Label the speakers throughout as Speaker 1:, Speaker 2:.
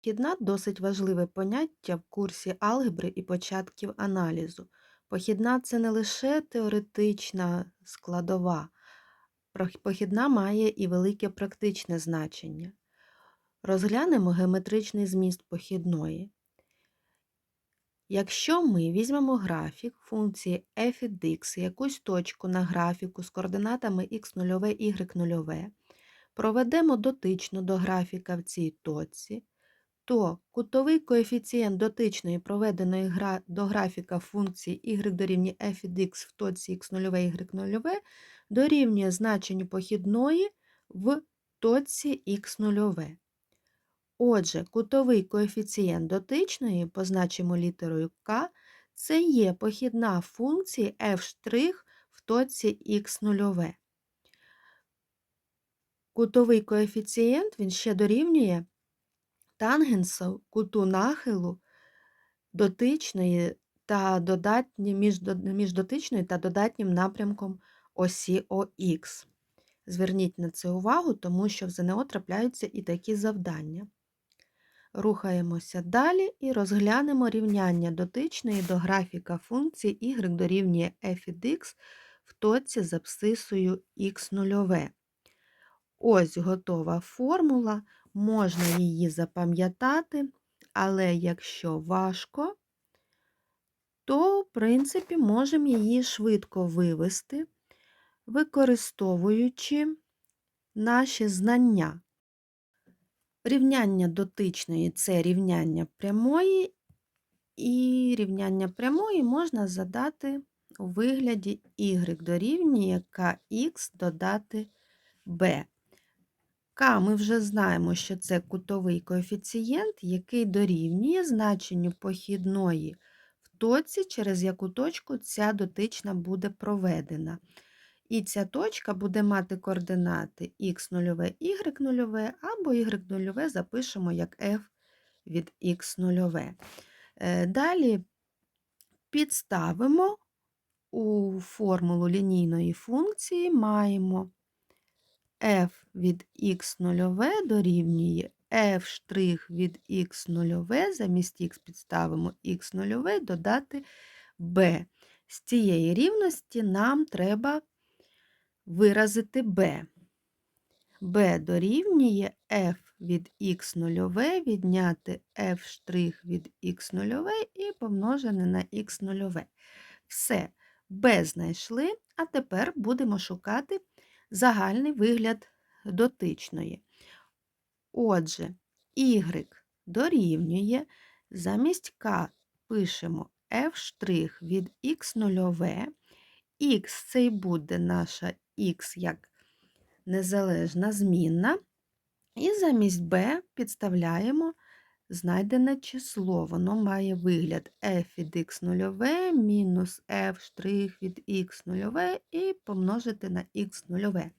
Speaker 1: Похідна досить важливе поняття в курсі алгебри і початків аналізу. Похідна це не лише теоретична складова, похідна має і велике практичне значення. Розглянемо геометричний зміст похідної. Якщо ми візьмемо графік функції f від x, якусь точку на графіку з координатами x0, y0, проведемо дотично до графіка в цій точці, то кутовий коефіцієнт дотичної проведеної гра- до графіка функції y дорівнює f від x в точці x0, y0 дорівнює значенню похідної в точці x0. Отже, кутовий коефіцієнт дотичної, позначимо літерою k, це є похідна функції f' в точці x0. Кутовий коефіцієнт він ще дорівнює тангенсу куту нахилу дотичної та додатні, між, між дотичною та додатнім напрямком осі ОХ. Зверніть на це увагу, тому що в ЗНО трапляються і такі завдання. Рухаємося далі і розглянемо рівняння дотичної до графіка функції y дорівнює f від x в точці з абсцисою x0. Ось готова формула, можна її запам'ятати, але якщо важко, то, в принципі, можемо її швидко вивести, використовуючи наші знання. Рівняння дотичної це рівняння прямої, і рівняння прямої можна задати у вигляді y дорівнює kx додати b. К ми вже знаємо, що це кутовий коефіцієнт, який дорівнює значенню похідної в точці, через яку точку ця дотична буде проведена. І ця точка буде мати координати х0, y0, або y0 запишемо як f від х0. Е, Далі підставимо у формулу лінійної функції, маємо f від х0 дорівнює f' від х0, замість х підставимо х0 додати b. З цієї рівності нам треба виразити b. b дорівнює f від х0 відняти f' від х0 і помножене на х0. Все, b знайшли, а тепер будемо шукати загальний вигляд дотичної. Отже, y дорівнює, замість k пишемо f' від х0, х це буде наша х як незалежна змінна, і замість b підставляємо знайдене число. Воно має вигляд f від х0 мінус f' від х0 і помножити на х0.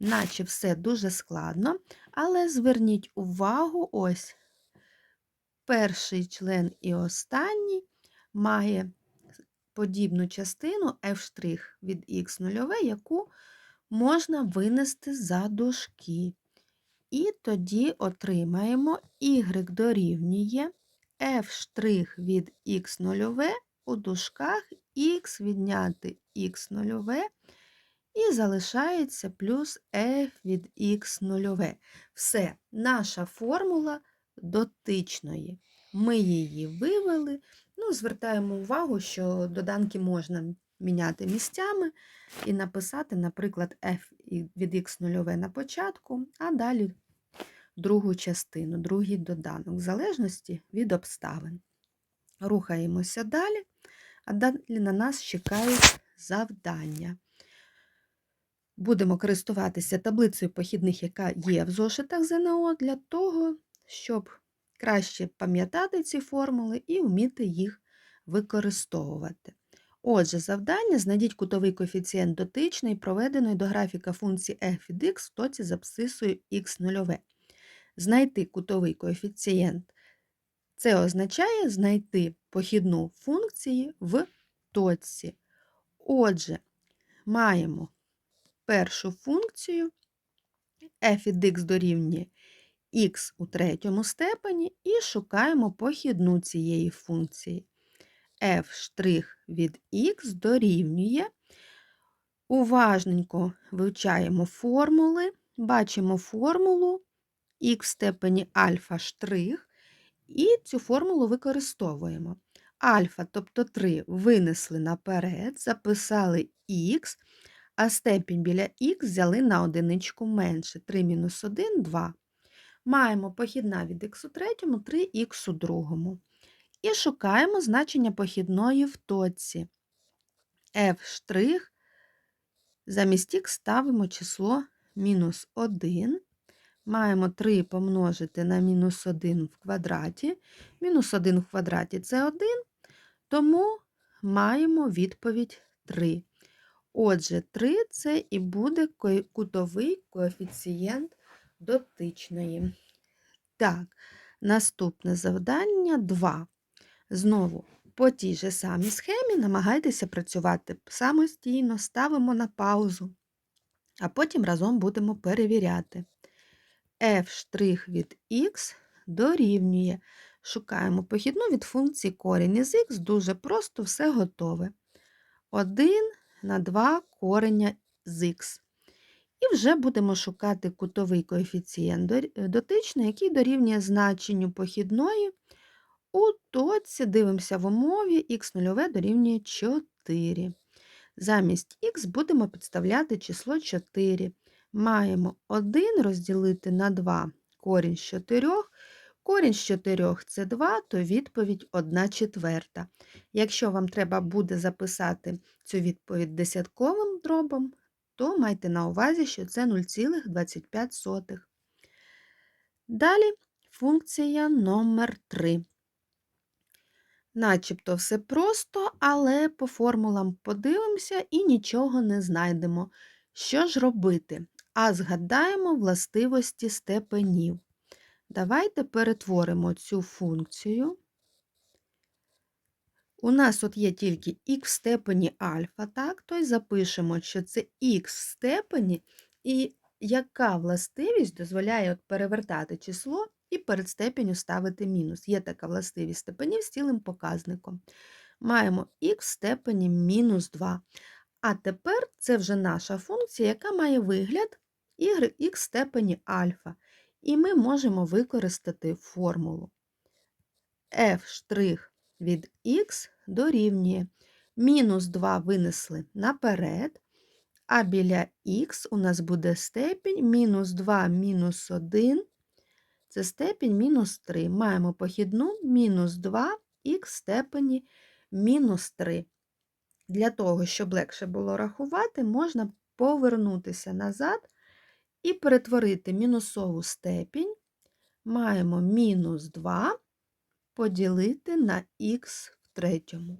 Speaker 1: Наче все дуже складно, але зверніть увагу, ось перший член і останній має подібну частину f' від х0, яку можна винести за дужки. І тоді отримаємо y дорівнює f' від х0 у дужках х відняти х0 і залишається плюс f від х0. Все, наша формула дотичної. Ми її вивели. Ну, Звертаємо увагу, що доданки можна міняти місцями і написати, наприклад, f від х0 на початку, а далі другу частину, другий доданок, в залежності від обставин. Рухаємося далі, а далі на нас чекають завдання. Будемо користуватися таблицею похідних, яка є в зошитах ЗНО, для того, щоб краще пам'ятати ці формули і вміти їх використовувати. Отже, завдання знайдіть кутовий коефіцієнт дотичний, проведеної до графіка функції f від x в точці з абсцисою x0. Знайти кутовий коефіцієнт. Це означає знайти похідну функції в точці. Отже, маємо першу функцію f від x дорівнює х у третьому степені і шукаємо похідну цієї функції. F' від х дорівнює. Уважненько вивчаємо формули, бачимо формулу х в степені альфа штрих, і цю формулу використовуємо. Альфа, тобто 3, винесли наперед, записали х, а степінь біля х взяли на одиничку менше. 3 мінус 1 2. Маємо похідна від х у третьому, 3х у другому. І шукаємо значення похідної в точці. f' замість х ставимо число мінус 1. Маємо 3 помножити на мінус 1 в квадраті. Мінус 1 в квадраті це 1, тому маємо відповідь 3. Отже, 3 це і буде кутовий коефіцієнт дотичної. Так, наступне завдання 2. Знову по тій же самій схемі намагайтеся працювати самостійно, ставимо на паузу, а потім разом будемо перевіряти. f' від х дорівнює. Шукаємо похідну від функції корінь із х, дуже просто все готове. 1 на 2 кореня з х. І вже будемо шукати кутовий коефіцієнт дотичний, який дорівнює значенню похідної. У точці дивимося в умові х0 дорівнює 4. Замість х будемо підставляти число 4. Маємо 1 розділити на 2 корінь з 4. Корінь з 4 це 2, то відповідь 1 четверта. Якщо вам треба буде записати цю відповідь десятковим дробом, то майте на увазі, що це 0,25. Далі функція номер 3. Начебто все просто, але по формулам подивимося і нічого не знайдемо. Що ж робити? А згадаємо властивості степенів. Давайте перетворимо цю функцію. У нас от є тільки х в степені альфа, так? Тобто запишемо, що це х в степені, і яка властивість дозволяє от перевертати число і перед степеню ставити мінус. Є така властивість степенів з цілим показником. Маємо х в степені мінус 2. А тепер це вже наша функція, яка має вигляд y в степені альфа. І ми можемо використати формулу f' від х дорівнює мінус 2 винесли наперед, а біля х у нас буде степінь мінус 2 мінус 1, це степінь мінус 3. Маємо похідну мінус 2х степені мінус 3. Для того, щоб легше було рахувати, можна повернутися назад і перетворити мінусову степінь. Маємо мінус 2 поділити на х в третьому.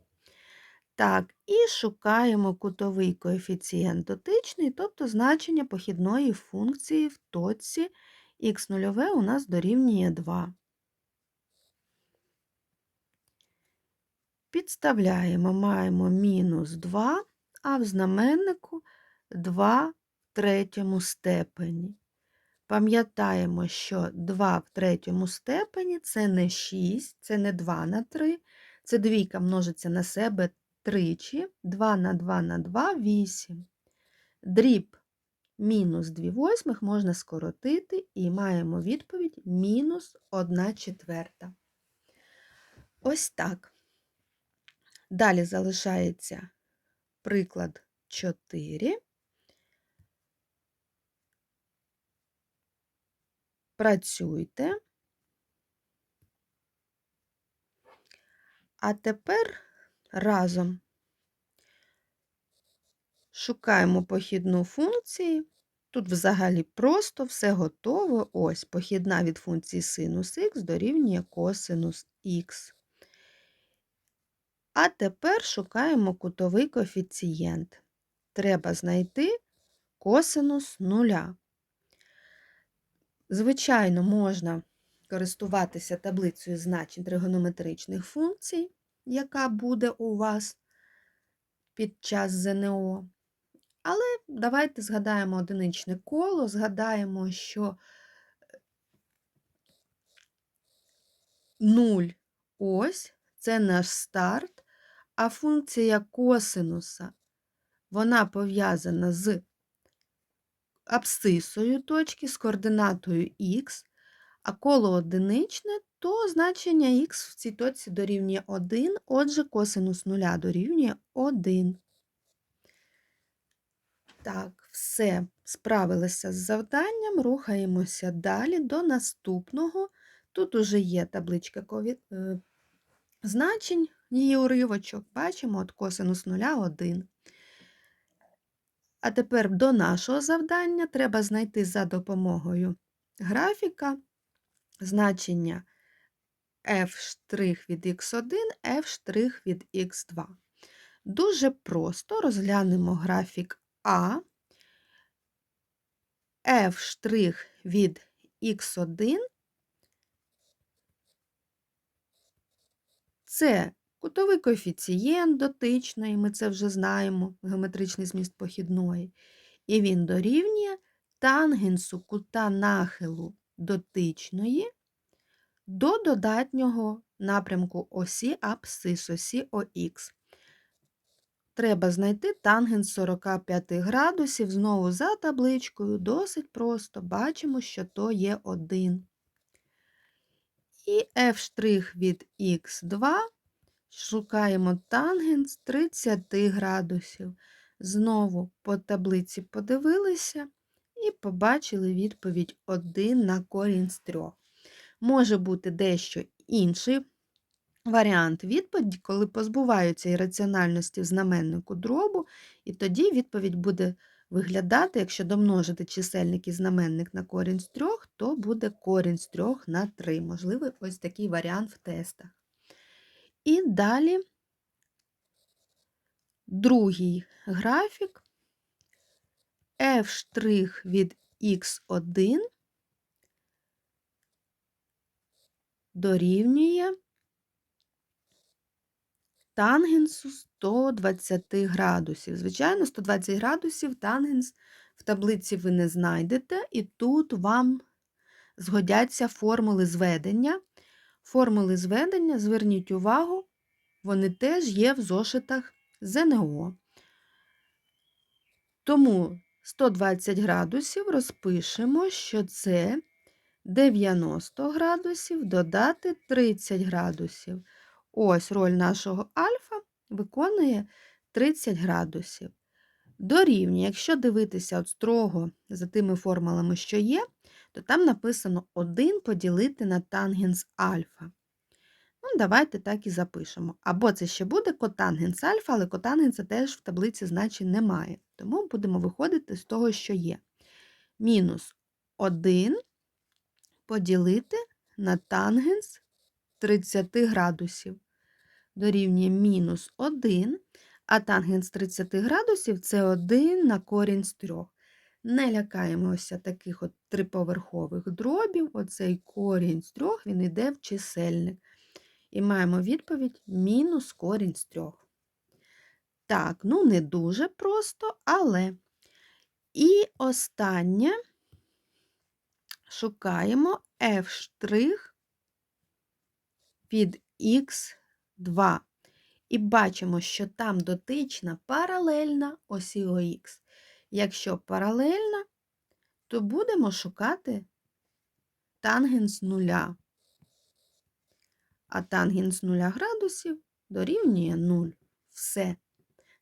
Speaker 1: Так, і шукаємо кутовий коефіцієнт дотичний, тобто значення похідної функції в точці х0 у нас дорівнює 2. Підставляємо, маємо мінус 2, а в знаменнику 2 в третьому степені. Пам'ятаємо, що 2 в третьому степені це не 6, це не 2 на 3, це двійка множиться на себе тричі, 2 на 2 на 2 8. Дріб мінус 2 восьмих можна скоротити і маємо відповідь мінус 1 четверта. Ось так. Далі залишається приклад 4. Працюйте. А тепер разом шукаємо похідну функцію. Тут взагалі просто все готово. Ось похідна від функції синус х дорівнює косинус х. А тепер шукаємо кутовий коефіцієнт. Треба знайти косинус нуля. Звичайно, можна користуватися таблицею значень тригонометричних функцій, яка буде у вас під час ЗНО. Але давайте згадаємо одиничне коло, згадаємо, що 0 ось це наш старт, а функція косинуса вона пов'язана з абсцисою точки, з координатою х, а коло одиничне, то значення х в цій точці дорівнює 1, отже, косинус нуля дорівнює 1. Так, все, справилися з завданням, рухаємося далі до наступного. Тут уже є табличка кові- е, значень, її уривочок. Бачимо, от косинус нуля 1. А тепер до нашого завдання треба знайти за допомогою графіка значення f' від x1, f' від x2. Дуже просто розглянемо графік А, f' від x1 це кутовий коефіцієнт дотичної, ми це вже знаємо, геометричний зміст похідної. І він дорівнює тангенсу кута нахилу дотичної до додатнього напрямку осі абсцис, осі ОХ. Треба знайти тангенс 45 градусів, знову за табличкою, досить просто, бачимо, що то є 1. І f' від х2 шукаємо тангенс 30 градусів. Знову по таблиці подивилися і побачили відповідь 1 на корінь з 3. Може бути дещо інший варіант відповіді, коли позбуваються ірраціональності в знаменнику дробу, і тоді відповідь буде виглядати, якщо домножити чисельник і знаменник на корінь з 3, то буде корінь з 3 на 3. Можливий ось такий варіант в тестах. І далі другий графік f' від x1 дорівнює тангенсу 120 градусів. Звичайно, 120 градусів тангенс в таблиці ви не знайдете, і тут вам згодяться формули зведення. Формули зведення, зверніть увагу, вони теж є в зошитах ЗНО. Тому 120 градусів розпишемо, що це 90 градусів додати 30 градусів. Ось роль нашого альфа виконує 30 градусів. Дорівнює, якщо дивитися от строго за тими формулами, що є, то там написано 1 поділити на тангенс альфа. Ну, Давайте так і запишемо. Або це ще буде котангенс альфа, але котангенса теж в таблиці значень немає. Тому будемо виходити з того, що є. Мінус 1 поділити на тангенс 30 градусів. Дорівнює мінус 1, а тангенс 30 градусів це 1 на корінь з 3. Не лякаємося таких от триповерхових дробів. Оцей корінь з 3 він йде в чисельник. І маємо відповідь мінус корінь з 3. Так, ну не дуже просто, але. І останнє шукаємо f' від х2. І бачимо, що там дотична паралельна осі ОХ. Якщо паралельна, то будемо шукати тангенс нуля. А тангенс 0 градусів дорівнює 0. Все.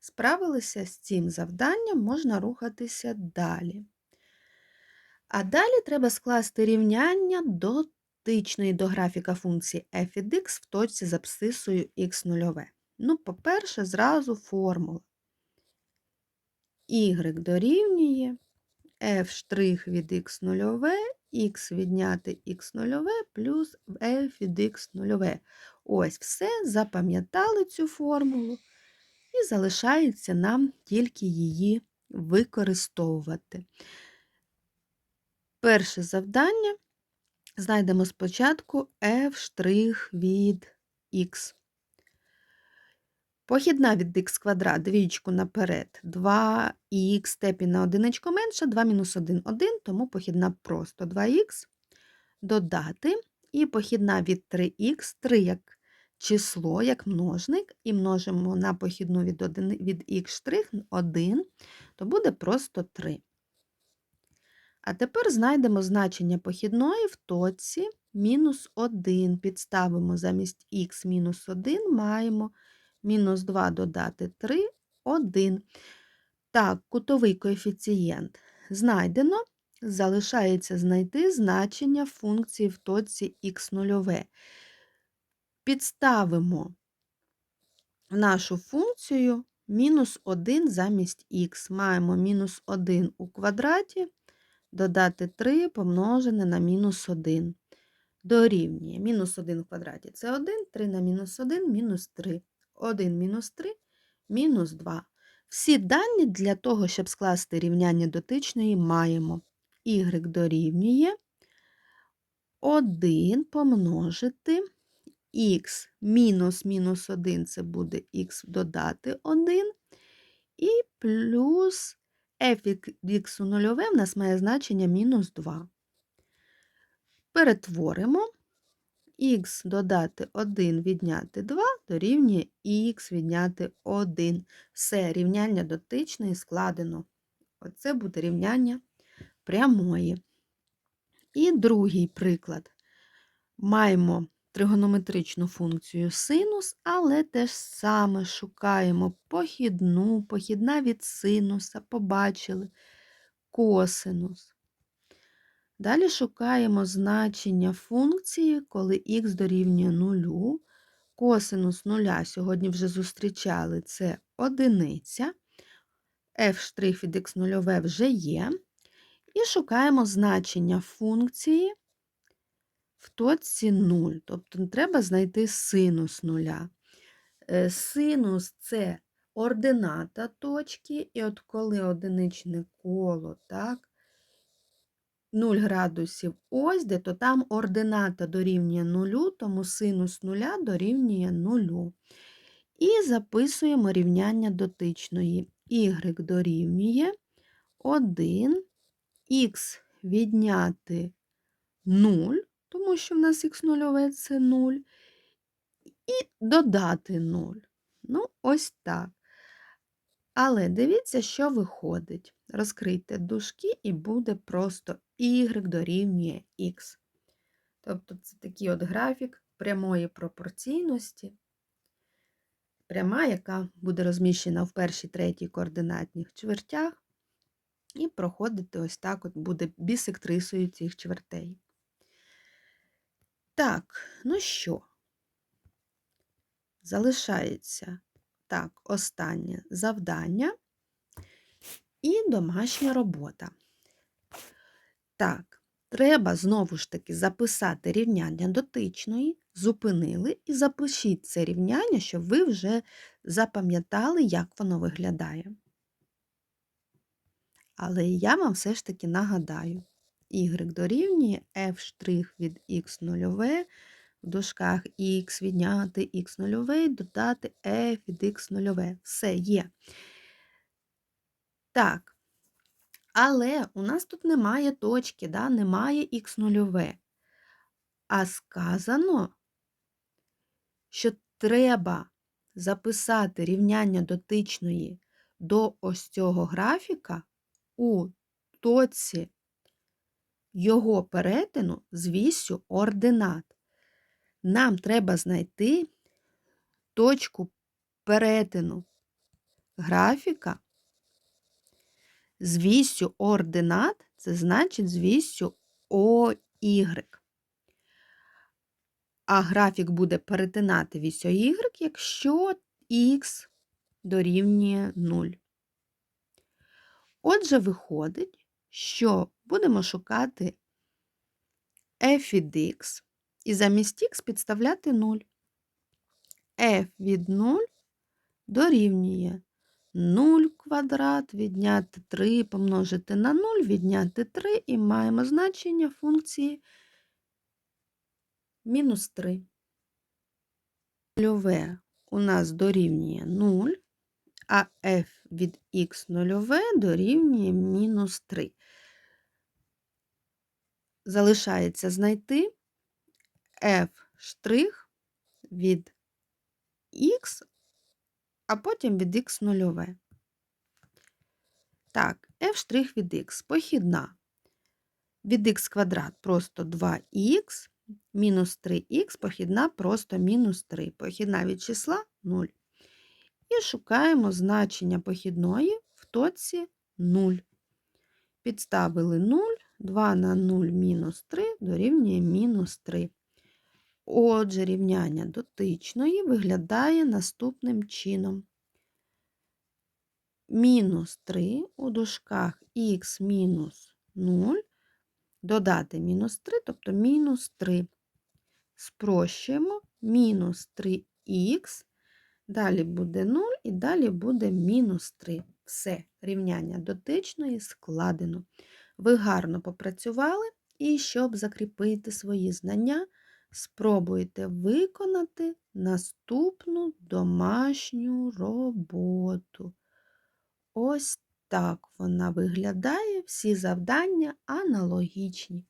Speaker 1: Справилися з цим завданням, можна рухатися далі. А далі треба скласти рівняння дотичної до графіка функції f від x в точці з абсцисою x0. Ну, по-перше, зразу формула. y дорівнює f' від x0, х відняти х0 плюс f від x0. Ось все, запам'ятали цю формулу, і залишається нам тільки її використовувати. Перше завдання знайдемо спочатку f' від х. Похідна від х квадрат, двічку наперед, 2х степінь на одиничку менше, 2 мінус 1 1, тому похідна просто 2х. Додати І похідна від 3х, 3 як число, як множник, і множимо на похідну від, 1, від х 1, то буде просто 3. А тепер знайдемо значення похідної в точці мінус 1. Підставимо замість х мінус 1, маємо мінус 2 додати 3, 1. Так, кутовий коефіцієнт знайдено. Залишається знайти значення функції в точці х0. Підставимо нашу функцію мінус 1 замість х. Маємо мінус 1 у квадраті, додати 3 помножене на мінус 1. Дорівнює мінус 1 в квадраті це 1, 3 на мінус 1, мінус 3. 1 мінус 3, мінус 2. Всі дані для того, щоб скласти рівняння дотичної, маємо y дорівнює 1 помножити х мінус мінус 1 це буде х додати 1, і плюс f у нульове в нас має значення мінус 2. Перетворимо х додати 1 відняти 2 дорівнює х відняти 1. Все, рівняння дотичної складено. Оце буде рівняння прямої. І другий приклад. Маємо тригонометричну функцію синус, але те ж саме шукаємо похідну, похідна від синуса, побачили косинус. Далі шукаємо значення функції, коли х дорівнює 0. Косинус нуля сьогодні вже зустрічали це одиниця. f' від х0 вже є. І шукаємо значення функції в точці 0. Тобто треба знайти синус нуля. Е, Синус це ордината точки, і от коли одиничне коло, так, 0 градусів ось де, то там ордината дорівнює 0, тому синус нуля дорівнює 0. І записуємо рівняння дотичної. y дорівнює 1, х відняти 0, тому що в нас х0 це 0, і додати 0. Ну, ось так. Але дивіться, що виходить. Розкрийте дужки і буде просто y дорівнює х. Тобто це такий от графік прямої пропорційності, пряма, яка буде розміщена в першій третій координатних чвертях, і проходити ось так от буде бісектрисою цих чвертей. Так, ну що, залишається так, останнє завдання і домашня робота. Так, треба знову ж таки записати рівняння дотичної, зупинили і запишіть це рівняння, щоб ви вже запам'ятали, як воно виглядає. Але я вам все ж таки нагадаю, y дорівнює f' від x0 в дужках х відняти х0 додати f від x0. Все є. Так. Але у нас тут немає точки, да? немає х0. А сказано, що треба записати рівняння дотичної до ось цього графіка у точці його перетину з вісю ординат. Нам треба знайти точку перетину графіка з вісю ординат, це значить з вісю OY. А графік буде перетинати вісь Y, якщо х дорівнює 0. Отже, виходить, що будемо шукати f від x і замість х підставляти 0. f від 0 дорівнює 0 квадрат, відняти 3, помножити на 0, відняти 3 і маємо значення функції мінус 3. Нульове у нас дорівнює 0, а f від х нульове дорівнює мінус 3. Залишається знайти f' від х, а потім від х нульове. Так, f' від х похідна. Від х квадрат просто 2х, мінус 3х, похідна просто мінус 3. Похідна від числа 0. І шукаємо значення похідної в точці 0. Підставили 0, 2 на 0 мінус 3 дорівнює мінус 3. Отже, рівняння дотичної виглядає наступним чином. Мінус 3 у дужках х мінус 0, додати мінус 3, тобто мінус 3. Спрощуємо мінус 3х, далі буде 0 і далі буде мінус 3. Все, рівняння дотичної складено. Ви гарно попрацювали, і щоб закріпити свої знання, спробуйте виконати наступну домашню роботу. Ось так вона виглядає, всі завдання аналогічні.